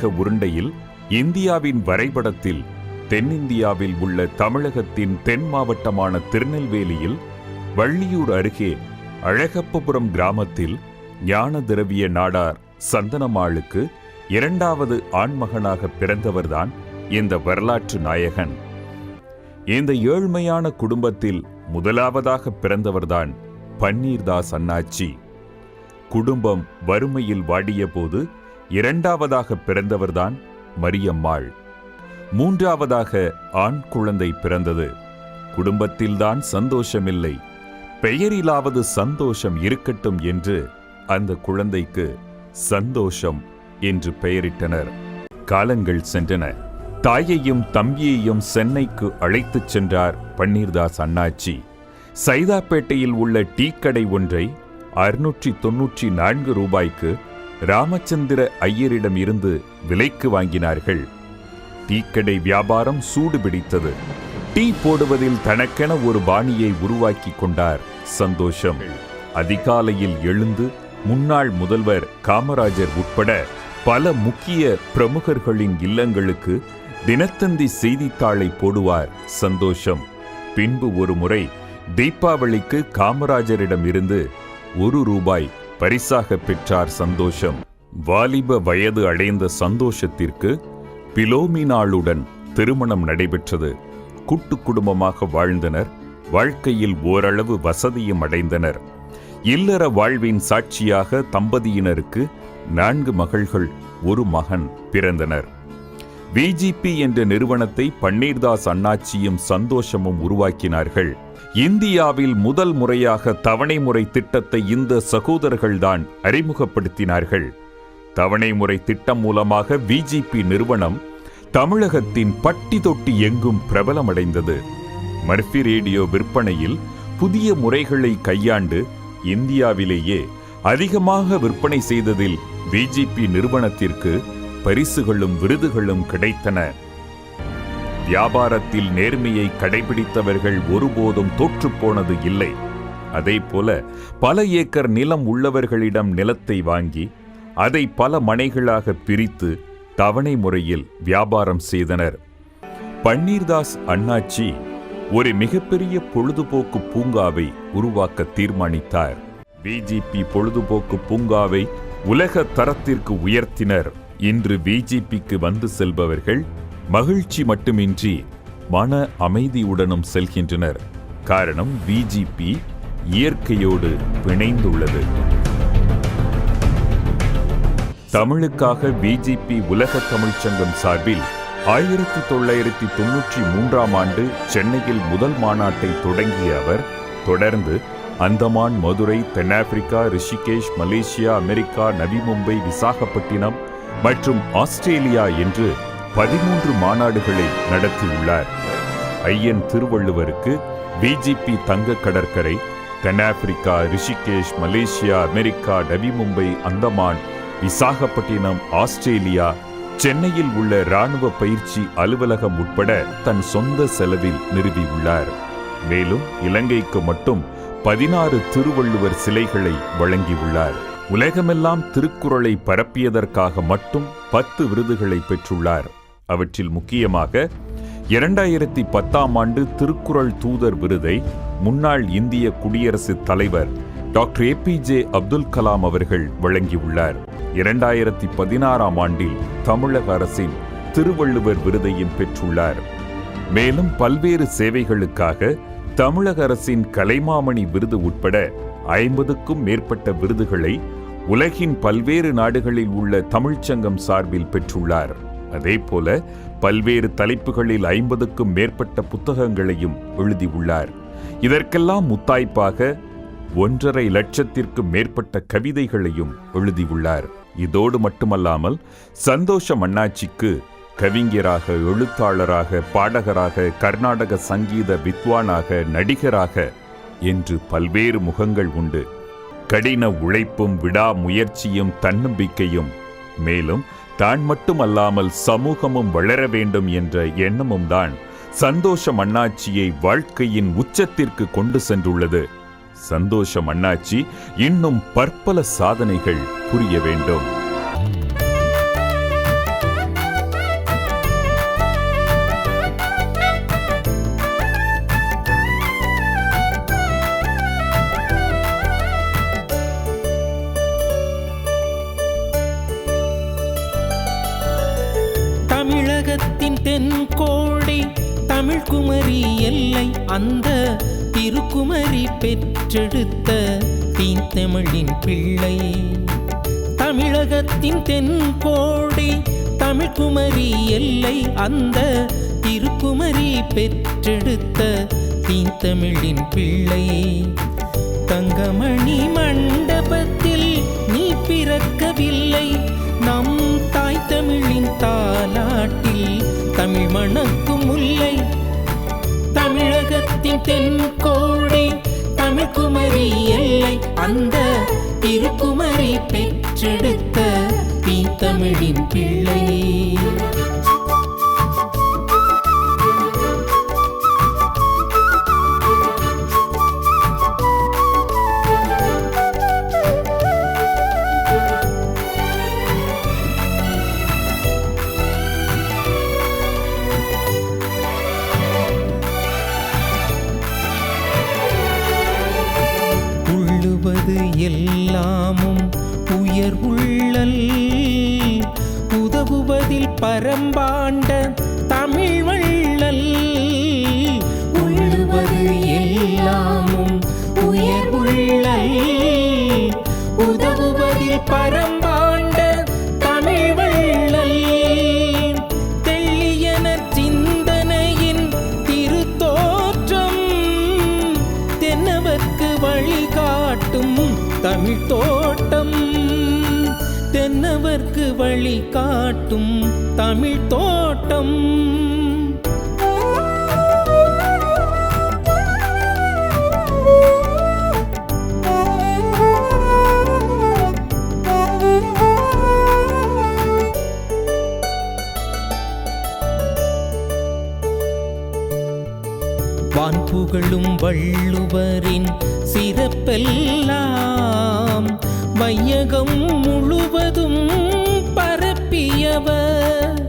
தமிழக உருண்டையில் இந்தியாவின் வரைபடத்தில் தென்னிந்தியாவில் உள்ள தமிழகத்தின் தென் மாவட்டமான திருநெல்வேலியில் வள்ளியூர் அருகே அழகப்பபுரம் கிராமத்தில் ஞான திரவிய நாடார் சந்தனமாளுக்கு இரண்டாவது ஆண்மகனாக பிறந்தவர்தான் இந்த வரலாற்று நாயகன். இந்த ஏழ்மையான குடும்பத்தில் முதலாவதாக பிறந்தவர்தான் பன்னீர்தாஸ் அண்ணாச்சி. குடும்பம் வறுமையில் வாடியபோது இரண்டாவதாக பிறந்தவர்தான் மரியம்மாள். மூன்றாவதாக ஆண் குழந்தை பிறந்தது. குடும்பத்தில்தான் சந்தோஷமில்லை. பெயரிலாவது சந்தோஷம் இருக்கட்டும் என்று அந்த குழந்தைக்கு சந்தோஷம் என்று பெயரிட்டனர். காலங்கள் சென்றன. தாயையும் தம்பியையும் சென்னைக்கு அழைத்துச் சென்றார் பன்னீர்தாஸ் அண்ணாச்சி. சைதாப்பேட்டையில் உள்ள டீ கடை ஒன்றை அறுநூற்றி தொன்னூற்றி நான்கு ரூபாய்க்கு ராமச்சந்திர ஐயரிடம் இருந்து விலைக்கு வாங்கினார்கள். டீக்கடை வியாபாரம் சூடு பிடித்தது. டீ போடுவதில் தனக்கென ஒரு பாணியை உருவாக்கி கொண்டார் சந்தோஷம். அதிகாலையில் எழுந்து முன்னாள் முதல்வர் காமராஜர் உட்பட பல முக்கிய பிரமுகர்களின் இல்லங்களுக்கு தினத்தந்தி செய்தித்தாளை போடுவார் சந்தோஷம். பின்பு ஒரு முறை தீபாவளிக்கு காமராஜரிடம் இருந்து ஒரு ரூபாய் பரிசாக பெற்றார் சந்தோஷம். வாலிப வயது அடைந்த சந்தோஷத்திற்கு பிலோமினாளுடன் திருமணம் நடைபெற்றது. கூட்டு குடும்பமாக வாழ்ந்தனர். வாழ்க்கையில் ஓரளவு வசதியும் அடைந்தனர். இல்லற வாழ்வின் சாட்சியாக தம்பதியினருக்கு நான்கு மகள்கள் ஒரு மகன் பிறந்தனர். விஜிபி என்ற நிறுவனத்தை பன்னீர்தாஸ் அண்ணாச்சியும் சந்தோஷமும் உருவாக்கினார்கள். இந்தியாவில் முதல் முறையாக தவணை முறை திட்டத்தை இந்த சகோதரர்கள்தான் அறிமுகப்படுத்தினார்கள். தவணை முறை திட்டம் மூலமாக விஜிபி நிறுவனம் தமிழகத்தின் பட்டி தொட்டி எங்கும் பிரபலமடைந்தது. மர்ஃபி ரேடியோ விற்பனையில் புதிய முறைகளை கையாண்டு இந்தியாவிலேயே அதிகமாக விற்பனை செய்ததில் விஜிபி நிறுவனத்திற்கு பரிசுகளும் விருதுகளும் கிடைத்தன. வியாபாரத்தில் நேர்மையை கடைபிடித்தவர்கள் ஒருபோதும் தோற்றுப்போனது இல்லை. அதேபோல பல ஏக்கர் நிலம் உள்ளவர்களிடம் நிலத்தை வாங்கி அதை பல மனைகளாக பிரித்து தவணை முறையில் வியாபாரம் செய்தனர். பன்னீர்தாஸ் அண்ணாச்சி ஒரு மிகப்பெரிய பொழுதுபோக்கு பூங்காவை உருவாக்க தீர்மானித்தார். விஜிபி பொழுதுபோக்கு பூங்காவை உலக தரத்திற்கு உயர்த்தினர். இன்று விஜிபிக்கு வந்து செல்பவர்கள் மகிழ்ச்சி மட்டுமின்றி மன அமைதியுடனும் செல்கின்றனர். காரணம் பிஜிபி இயற்கையோடு பிணைந்துள்ளது. தமிழுக்காக பிஜிபி உலக தமிழ்ச் சங்கம் சார்பில் ஆயிரத்தி தொள்ளாயிரத்தி தொன்னூற்றி மூன்றாம் ஆண்டு சென்னையில் முதல் மாநாட்டை தொடங்கிய அவர் தொடர்ந்து அந்தமான் மதுரை தென்னாப்பிரிக்கா ரிஷிகேஷ் மலேசியா அமெரிக்கா நவி மும்பை விசாகப்பட்டினம் மற்றும் ஆஸ்திரேலியா என்று பதிமூன்று மாநாடுகளை நடத்தியுள்ளார். ஐயன் திருவள்ளுவருக்கு பிஜிபி தங்க கடற்கரை தென்னாப்பிரிக்கா Rishikesh Malaysia America Navi Mumbai Andaman Visakhapatnam Australia சென்னையில் உள்ள ராணுவ பயிற்சி அலுவலகம் உட்பட தன் சொந்த செலவில் நிறுவியுள்ளார். மேலும் இலங்கைக்கு மட்டும் பதினாறு திருவள்ளுவர் சிலைகளை வழங்கியுள்ளார். உலகமெல்லாம் திருக்குறளை பரப்பியதற்காக மட்டும் பத்து விருதுகளை பெற்றுள்ளார். அவற்றில் முக்கியமாக இரண்டாயிரத்தி பத்தாம் ஆண்டு திருக்குறள் தூதர் விருதை முன்னாள் இந்திய குடியரசுத் தலைவர் doctor A P J Abdul Kalam அவர்கள் வழங்கியுள்ளார். இரண்டாயிரத்தி பதினாறாம் ஆண்டில் தமிழக அரசின் திருவள்ளுவர் விருதையும் பெற்றுள்ளார். மேலும் பல்வேறு சேவைகளுக்காக தமிழக அரசின் கலைமாமணி விருது உட்பட ஐம்பதுக்கும் மேற்பட்ட விருதுகளை உலகின் பல்வேறு நாடுகளில் உள்ள தமிழ்ச்சங்கம் சார்பில் பெற்றுள்ளார். அதே போல பல்வேறு தலைப்புகளில் ஐம்பதுக்கும் மேற்பட்ட புத்தகங்களையும் எழுதியுள்ளார். இதற்கெல்லாம் முத்தாய்ப்பாக ஒன்றரை லட்சத்திற்கும் மேற்பட்ட கவிதைகளையும் எழுதியுள்ளார். இதோடு மட்டுமல்லாமல் சந்தோஷம் அண்ணாச்சிக்கு கவிஞராக எழுத்தாளராக பாடகராக கர்நாடக சங்கீத வித்வானாக நடிகராக என்று பல்வேறு முகங்கள் உண்டு. கடின உழைப்பும் விடாமுயற்சியும் தன்னம்பிக்கையும் மேலும் தான் மட்டுமல்லாமல் சமூகமும் வளர வேண்டும் என்ற எண்ணமும் தான் சந்தோஷம் அண்ணாச்சியை வாழ்க்கையின் உச்சத்திற்கு கொண்டு சென்றுள்ளது. சந்தோஷம் அண்ணாச்சி இன்னும் பற்பல சாதனைகள் புரிய வேண்டும். தென்கோடி தமிழ்குமரி எல்லை அந்த திருக்குமரி பெற்றெடுத்த தீந்தமிழின் பிள்ளை. தமிழகத்தின் தென்கோடி தமிழ்குமரி எல்லை அந்த திருக்குமரி பெற்றெடுத்த தீந்தமிழின் பிள்ளை. தங்கமணி மண்டபத்தில் நீ பிறக்கவில்லை மணக்கும் முல்லை தமிழகத்தின் தென்கோடி தமிழ்குமரி எல்லை. அந்த திருக்குமரி பெற்றெடுத்த தீ தமிழின் பிள்ளை. எல்லாமும் உயர் உள்ளல். உதவுவதில் பரம்பாண்ட தோட்டம் தென்னவர்க்கு வழி காட்டும் தமிழ் தோட்டம். வான் புகழும் வள்ளுவரின் சிறப்பெல்லாம் வையகம் முழுவதும் பரப்பியவர்.